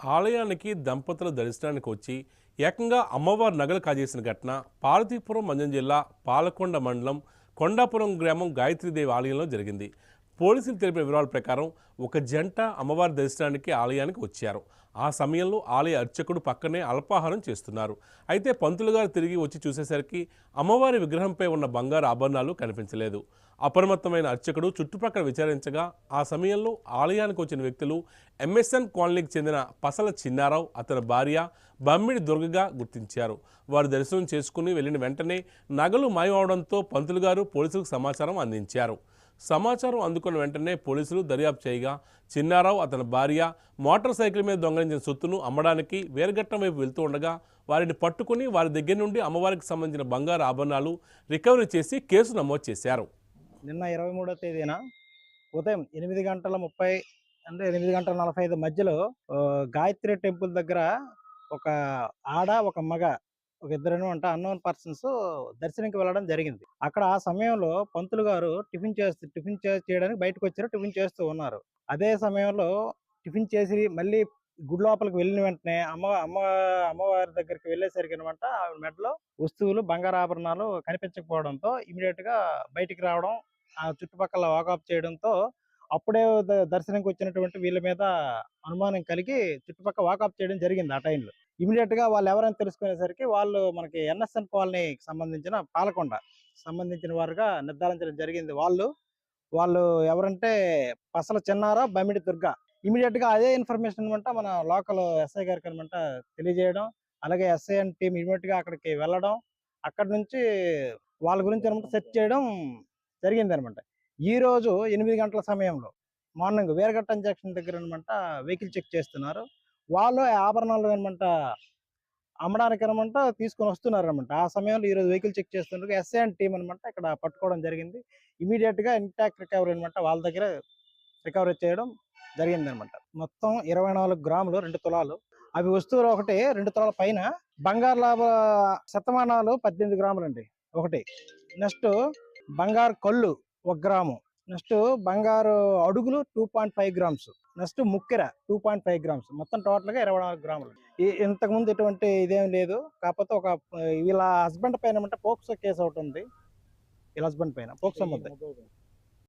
ఆలయానికి దంపతుల దర్శనానికి వచ్చి ఏకంగా అమ్మవారి నగలు కాజేసిన ఘటన పార్వతీపురం మంజం జిల్లా పాలకొండ మండలం కొండాపురం గ్రామం గాయత్రీదేవి ఆలయంలో జరిగింది. పోలీసులు తెలిపిన వివరాల ప్రకారం ఒక జంట అమ్మవారి దర్శనానికి ఆలయానికి వచ్చారు. ఆ సమయంలో ఆలయ అర్చకుడు పక్కనే అల్పాహారం చేస్తున్నారు. అయితే పంతులు గారు తిరిగి వచ్చి చూసేసరికి అమ్మవారి విగ్రహంపై ఉన్న బంగారు ఆభరణాలు కనిపించలేదు. అప్రమత్తమైన అర్చకుడు చుట్టుపక్కల విచారించగా ఆ సమయంలో ఆలయానికి వచ్చిన వ్యక్తులు ఎంఎస్ఎన్ కాలనీకి చెందిన పసల చిన్నారావు అతని భార్య బమ్మిడి దుర్గగా గుర్తించారు. వారు దర్శనం చేసుకుని వెళ్ళిన వెంటనే నగలు మాయమవడంతో పంతులు గారు పోలీసులకు సమాచారం అందించారు. సమాచారం అందుకున్న వెంటనే పోలీసులు దర్యాప్తు చేయగా చిన్నారావు అతని భార్య మోటార్ సైకిల్ మీద దొంగలించిన సొత్తును అమ్మడానికి వేరగట్టం వైపు వెళ్తూ ఉండగా వారిని పట్టుకుని వారి దగ్గర నుండి అమ్మవారికి సంబంధించిన బంగారు ఆభరణాలు రికవరీ చేసి కేసు నమోదు చేశారు. నిన్న ఇరవై మూడో తేదీన ఉదయం ఎనిమిది గంటల ముప్పై అంటే ఎనిమిది గంటల నలభై ఐదు మధ్యలో గాయత్రి టెంపుల్ దగ్గర ఒక ఆడ ఒక మగ ఒక ఇద్దరు అంటే అన్నోన్ పర్సన్స్ దర్శనంకి వెళ్ళడం జరిగింది. అక్కడ ఆ సమయంలో పంతులు గారు టిఫిన్ చేస్తూ టిఫిన్ చేయడానికి బయటకు వచ్చారు టిఫిన్ చేస్తూ ఉన్నారు. అదే సమయంలో టిఫిన్ చేసి మళ్ళీ గుడి లోపలికి వెళ్ళిన వెంటనే అమ్మ అమ్మ అమ్మవారి దగ్గరికి వెళ్ళేసరికి అనమాట ఆవిడ మెడలో వస్తువులు బంగారు ఆభరణాలు కనిపించకపోవడంతో ఇమీడియట్గా బయటికి రావడం ఆ చుట్టుపక్కల వాకప్ చేయడంతో అప్పుడే ద- దర్శనంకి వచ్చినటువంటి వీళ్ళ మీద అనుమానం కలిగి చుట్టుపక్కల వాకప్ చేయడం జరిగింది ఆ టైంలో. ఇమీడియట్గా వాళ్ళు ఎవరైనా తెలుసుకునేసరికి వాళ్ళు మనకి ఎన్ఎస్ఎన్ కాలనీకి సంబంధించిన పాలకొండ సంబంధించిన వారుగా నిర్ధారించడం జరిగింది. వాళ్ళు వాళ్ళు ఎవరంటే పసల చిన్నారా బమిడి దుర్గా. ఇమీడియట్గా అదే ఇన్ఫర్మేషన్ అనమాట మన లోకల్ ఎస్ఐ గారికి అనమాట తెలియజేయడం అలాగే ఎస్ఐ అండ్ టీం ఇమీడియట్గా అక్కడికి వెళ్ళడం అక్కడ నుంచి వాళ్ళ గురించి అనమాట సెర్చ్ చేయడం జరిగింది అనమాట ఈ రోజు ఎనిమిది గంటల సమయంలో మార్నింగ్ వేరగట్టం జంక్షన్ దగ్గర అనమాట వెహికల్ చెక్ చేస్తున్నారు. వాళ్ళు ఆభరణాలు అనమాట అమ్మడానికి అనమాట తీసుకొని వస్తున్నారు అనమాట ఆ సమయంలో ఈరోజు వెహికల్ చెక్ చేస్తుండగా ఎస్ఐ అండ్ టీం అనమాట ఇక్కడ పట్టుకోవడం జరిగింది. ఇమీడియట్గా ఇంటాక్ట్ రికవరీ అనమాట వాళ్ళ దగ్గర రికవరీ చేయడం జరిగింది అనమాట మొత్తం ఇరవై నాలుగు గ్రాములు రెండు తులాలు. అవి వస్తువులు ఒకటి రెండు తులాల పైన బంగారు లాభ శతమానాలు పద్దెనిమిది గ్రాములు అండి ఒకటి. నెక్స్ట్ బంగారు కళ్ళు ఒక గ్రాము. నెక్స్ట్ బంగారు అడుగులు two point five grams. Next ముక్కెర two point five grams. మొత్తం టోటల్గా ఇరవై నాలుగు గ్రాములు. ఈ- ఇంతకు ముందు ఎటువంటి ఇదేం లేదు. కాకపోతే ఒక వీళ్ళ హస్బెండ్ పైన అంటే పోక్సో కేసు ఒకటి ఉంది. వీళ్ళ హస్బెండ్ పైన పోక్సో ముద్ద